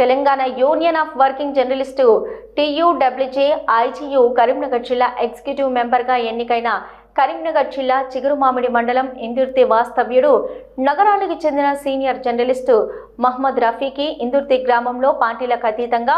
Telangana union of working journalist TUWJ IJU Karimnagar జిల్లా executive మెంబర్గా ఎన్నికైన కరీంనగర్ జిల్లా చిగురుమామిడి మండలం ఇందుర్తి వాస్తవ్యుడు నగరానికి చెందిన సీనియర్ జర్నలిస్టు మహమ్మద్ రఫీకి ఇందుర్తి గ్రామంలో పార్టీలకు అతీతంగా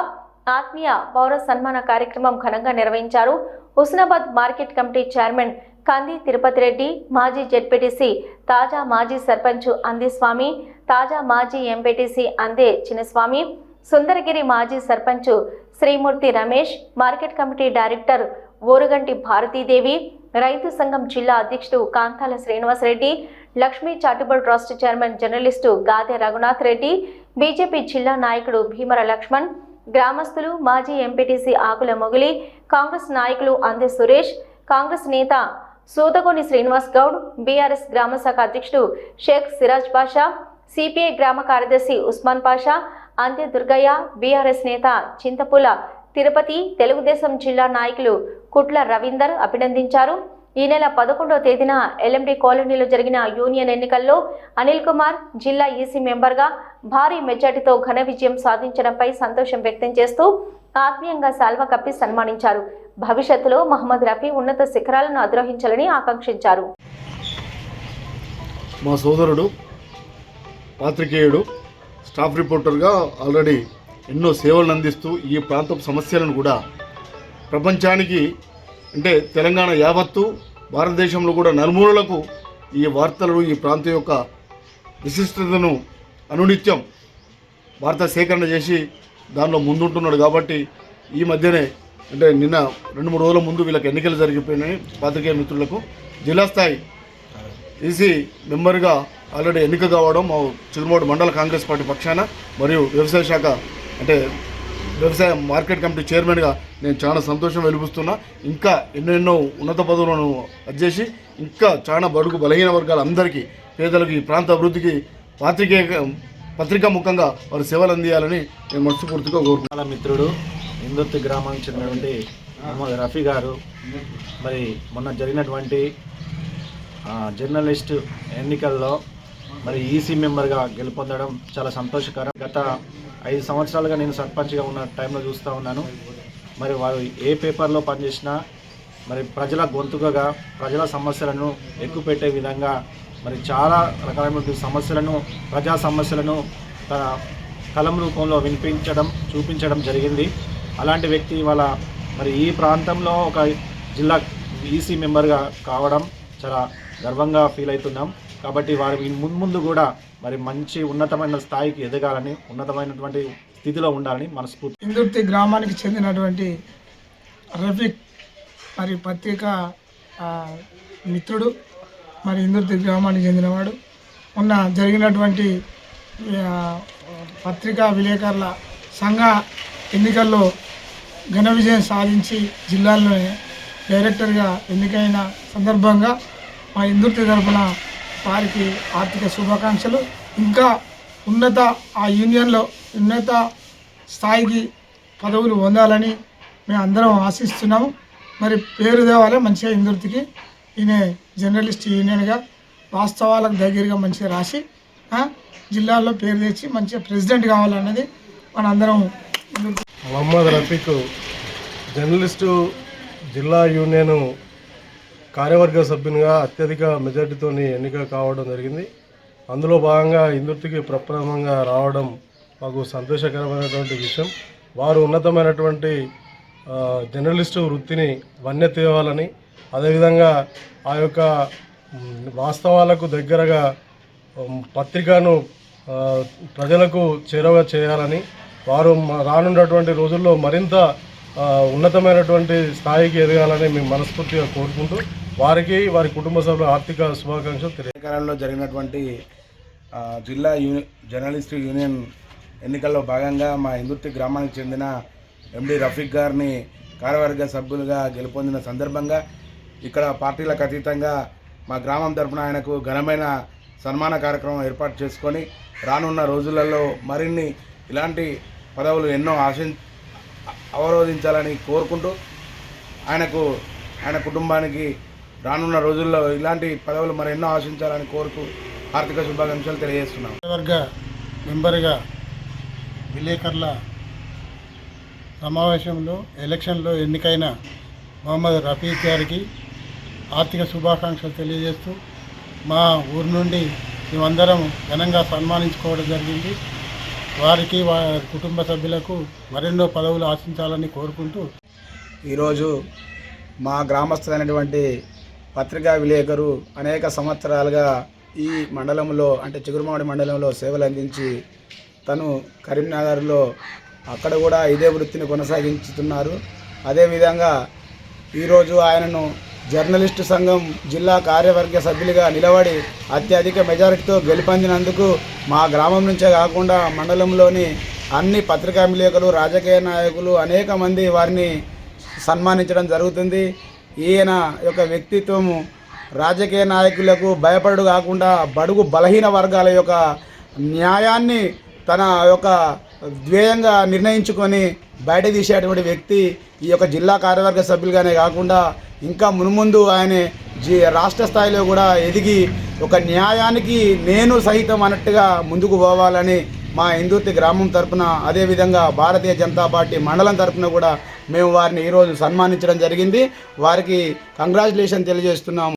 ఆత్మీయ పౌర సన్మాన కార్యక్రమం ఘనంగా నిర్వహించారు. హుస్నాబాద్ మార్కెట్ కమిటీ చైర్మన్ కంది తిరుపతి రెడ్డి మాజీ జెడ్పీటీసీ తాజా మాజీ సర్పంచ్ అందిస్వామి తాజా మాజీ ఎంపీటీసీ అందే చిన్నస్వామి సుందరగిరి మాజీ sarpanch Srimurthy Ramesh market committee director Oruganti Bharathidevi రైతు సంఘం జిల్లా అధ్యక్షుడు Kanthala Srinivasareddy Lakshmi charitable trust chairman journalist Gade Raghunath Reddy BJP జిల్లా నాయకుడు భీమర లక్ష్మణ్ గ్రామస్తులు మాజీ ఎంపీటీసీ ఆకుల మొగిలి కాంగ్రెస్ నాయకులు అందే సురేష్ కాంగ్రెస్ నేత సూతగోని శ్రీనివాస్ గౌడ్ బీఆర్ఎస్ గ్రామ శాఖ అధ్యక్షుడు షేక్ సిరాజ్ పాషా సిపిఐ గ్రామ కార్యదర్శి ఉస్మాన్ పాషా అంతే దుర్గయ్య బీఆర్ఎస్ నేత చింతపుల తిరుపతి తెలుగుదేశం జిల్లా నాయకులు కుట్ల రవీందర్ అభినందించారు. ఈ నెల పదకొండవ తేదీన ఎల్ఎండి కాలనీలో జరిగిన యూనియన్ ఎన్నికల్లో అనిల్ కుమార్ జిల్లా ఈసీ మెంబర్గా భారీ మెజార్టీతో ఘన విజయం సాధించడంపై సంతోషం వ్యక్తం చేస్తూ ఆత్మీయంగా సాల్వా కప్పి సన్మానించారు. భవిష్యత్తులో మహమ్మద్ రఫీ ఉన్నత శిఖరాలను అధిరోహించాలని ఆకాంక్షించారు. మా సోదరుడు పాత్రికేయుడు స్టాఫ్ రిపోర్టర్గా ఆల్రెడీ ఎన్నో సేవలను అందిస్తూ ఈ ప్రాంతపు సమస్యలను కూడా ప్రపంచానికి అంటే తెలంగాణ యావత్తు భారతదేశంలో కూడా నలుమూలలకు ఈ వార్తలు ఈ ప్రాంతం యొక్క విశిష్టతను అనునిత్యం వార్త సేకరణ చేసి దానిలో ముందుంటున్నాడు కాబట్టి ఈ మధ్యనే అంటే నిన్న రెండు మూడు రోజుల ముందు వీళ్ళకి ఎన్నికలు జరిగిపోయినాయి. పాత్రికేయ మిత్రులకు జిల్లా స్థాయి ఈసీ మెంబర్గా ఆల్రెడీ ఎన్నిక కావడం మా చిరుమూడు మండల కాంగ్రెస్ పార్టీ పక్షాన మరియు వ్యవసాయ శాఖ అంటే వ్యవసాయ మార్కెట్ కమిటీ చైర్మన్గా నేను చాలా సంతోషం వెలిపిస్తున్నా ఇంకా ఎన్నెన్నో ఉన్నత పదవులను చేసి ఇంకా చాలా బడుగు బలహీన వర్గాల అందరికీ పేదలకు ఈ ప్రాంత అభివృద్ధికి పాత్రికేయ పత్రికా ముఖంగా వారు సేవలు అందియాలని నేను మనస్ఫూర్తిగా కోరుకుంటున్నాను మిత్రుడు ఇందుర్తి గ్రామానికి చెందినటువంటి మొహమ్మద్ రఫీ గారు మరి మొన్న జరిగినటువంటి జర్నలిస్ట్ ఎన్నికల్లో మరి ఈసీ మెంబర్గా గెలుపొందడం చాలా సంతోషకరం. గత ఐదు సంవత్సరాలుగా నేను సర్పంచ్గా ఉన్న టైంలో చూస్తూ ఉన్నాను. మరి వారు ఏ పేపర్లో పనిచేసినా మరి ప్రజల గొంతుకగా ప్రజల సమస్యలను ఎక్కుపెట్టే విధంగా మరి చాలా రకాలైనటువంటి సమస్యలను ప్రజా సమస్యలను తన కలం రూపంలో వినిపించడం చూపించడం జరిగింది. అలాంటి వ్యక్తి ఇవాళ మరి ఈ ప్రాంతంలో ఒక జిల్లా ఈసీ మెంబర్గా కావడం చాలా గర్వంగా ఫీల్ అవుతున్నాం. కాబట్టి వారి ముందు ముందు కూడా మరి మంచి ఉన్నతమైన స్థాయికి ఎదగాలని ఉన్నతమైనటువంటి స్థితిలో ఉండాలని మనస్ఫూర్తి ఇందుర్తి గ్రామానికి చెందినటువంటి రఫీక్ మరి పత్రిక మిత్రుడు మరి ఇందుర్తి గ్రామానికి చెందినవాడు. మొన్న జరిగినటువంటి పత్రికా విలేకరుల సంఘ ఎన్నికల్లో ఘన విజయం సాధించి జిల్లాలోనే డైరెక్టర్గా ఎన్నికైన సందర్భంగా మా ఇందుర్తి తరఫున వారికి ఆర్థిక శుభాకాంక్షలు. ఇంకా ఉన్నత ఆ యూనియన్లో ఉన్నత స్థాయికి పదవులు పొందాలని మేము అందరం ఆశిస్తున్నాము. మరి పేరు దేవాలే మంచిగా ఇందుర్తికి. ఈయన జర్నలిస్ట్ యూనియన్గా వాస్తవాలకు దగ్గరగా మంచిగా రాసి జిల్లాలో పేరు తెచ్చి మంచిగా ప్రెసిడెంట్ కావాలన్నది మనందరం అందరం మొహమ్మద్ రఫీక్ జర్నలిస్టు జిల్లా యూనియను కార్యవర్గ సభ్యునిగా అత్యధిక మెజార్టీతో ఎన్నిక కావడం జరిగింది. అందులో భాగంగా ఇందుర్తికి ప్రప్రథమంగా రావడం మాకు సంతోషకరమైనటువంటి విషయం. వారు ఉన్నతమైనటువంటి జర్నలిస్టు వృత్తిని వన్య తేవాలని అదేవిధంగా ఆ యొక్క వాస్తవాలకు దగ్గరగా పత్రికను ప్రజలకు చేరవ చేయాలని వారు రానున్నటువంటి రోజుల్లో మరింత ఉన్నతమైనటువంటి స్థాయికి ఎదగాలని మేము మనస్ఫూర్తిగా కోరుకుంటూ వారికి వారి కుటుంబ సభ్యుల ఆర్థిక శుభాకాంక్షలు తెలియకాలంలో జరిగినటువంటి జిల్లా యూ జర్నలిస్టు యూనియన్ ఎన్నికల్లో భాగంగా మా ఇందుర్తి గ్రామానికి చెందిన ఎండి రఫీక్ గారిని కార్యవర్గ సభ్యులుగా గెలుపొందిన సందర్భంగా ఇక్కడ పార్టీలకు అతీతంగా మా గ్రామం తరపున ఆయనకు ఘనమైన సన్మాన కార్యక్రమం ఏర్పాటు చేసుకొని రానున్న రోజులలో మరిన్ని ఇలాంటి పదవులు ఎన్నో ఆశ అవరోధించాలని కోరుకుంటూ ఆయనకు ఆయన కుటుంబానికి రానున్న రోజుల్లో ఇలాంటి పదవులు మరెన్నో ఆశించాలని కోరుతూ ఆర్థిక శుభాకాంక్షలు తెలియజేస్తున్నాం. వర్గ మెంబర్గా విలేకరుల సమావేశంలో ఎలక్షన్లో ఎన్నికైన మొహమ్మద్ రఫీక్ గారికి ఆర్థిక శుభాకాంక్షలు తెలియజేస్తూ మా ఊరు నుండి మేమందరం ఘనంగా సన్మానించుకోవడం జరిగింది. వారికి వారి కుటుంబ సభ్యులకు మరెన్నో పదవులు ఆశించాలని కోరుకుంటూ ఈరోజు మా గ్రామస్తులైనటువంటి పత్రికా విలేకరు అనేక సంవత్సరాలుగా ఈ మండలంలో అంటే చిగురుమామిడి మండలంలో సేవలు అందించి తను కరీంనగర్లో అక్కడ కూడా ఇదే వృత్తిని కొనసాగించుతున్నారు. అదేవిధంగా ఈరోజు ఆయనను జర్నలిస్టు సంఘం జిల్లా కార్యవర్గ సభ్యులుగా నిలబడి అత్యధిక మెజారిటీతో గెలుపొందినందుకు మా గ్రామం నుంచే కాకుండా మండలంలోని అన్ని పత్రికా విలేకరులు రాజకీయ నాయకులు అనేక మంది వారిని సన్మానించడం జరుగుతుంది. ఈయన యొక్క వ్యక్తిత్వము రాజకీయ నాయకులకు భయపడు కాకుండా బడుగు బలహీన వర్గాల యొక్క న్యాయాన్ని తన యొక్క ద్వేయంగా నిర్ణయించుకొని బయట తీసేటువంటి వ్యక్తి ఈ యొక్క జిల్లా కార్యవర్గ సభ్యులుగానే కాకుండా ఇంకా మున్ముందు ఆయన జి రాష్ట్ర స్థాయిలో కూడా ఎదిగి ఒక న్యాయానికి నేను సహితం అన్నట్టుగా ముందుకు పోవాలని మా హిందూర్తి గ్రామం తరపున అదేవిధంగా భారతీయ జనతా పార్టీ మండలం తరపున కూడా మేము వారిని ఈరోజు సన్మానించడం జరిగింది. వారికి కంగ్రాచులేషన్ తెలియజేస్తున్నాము.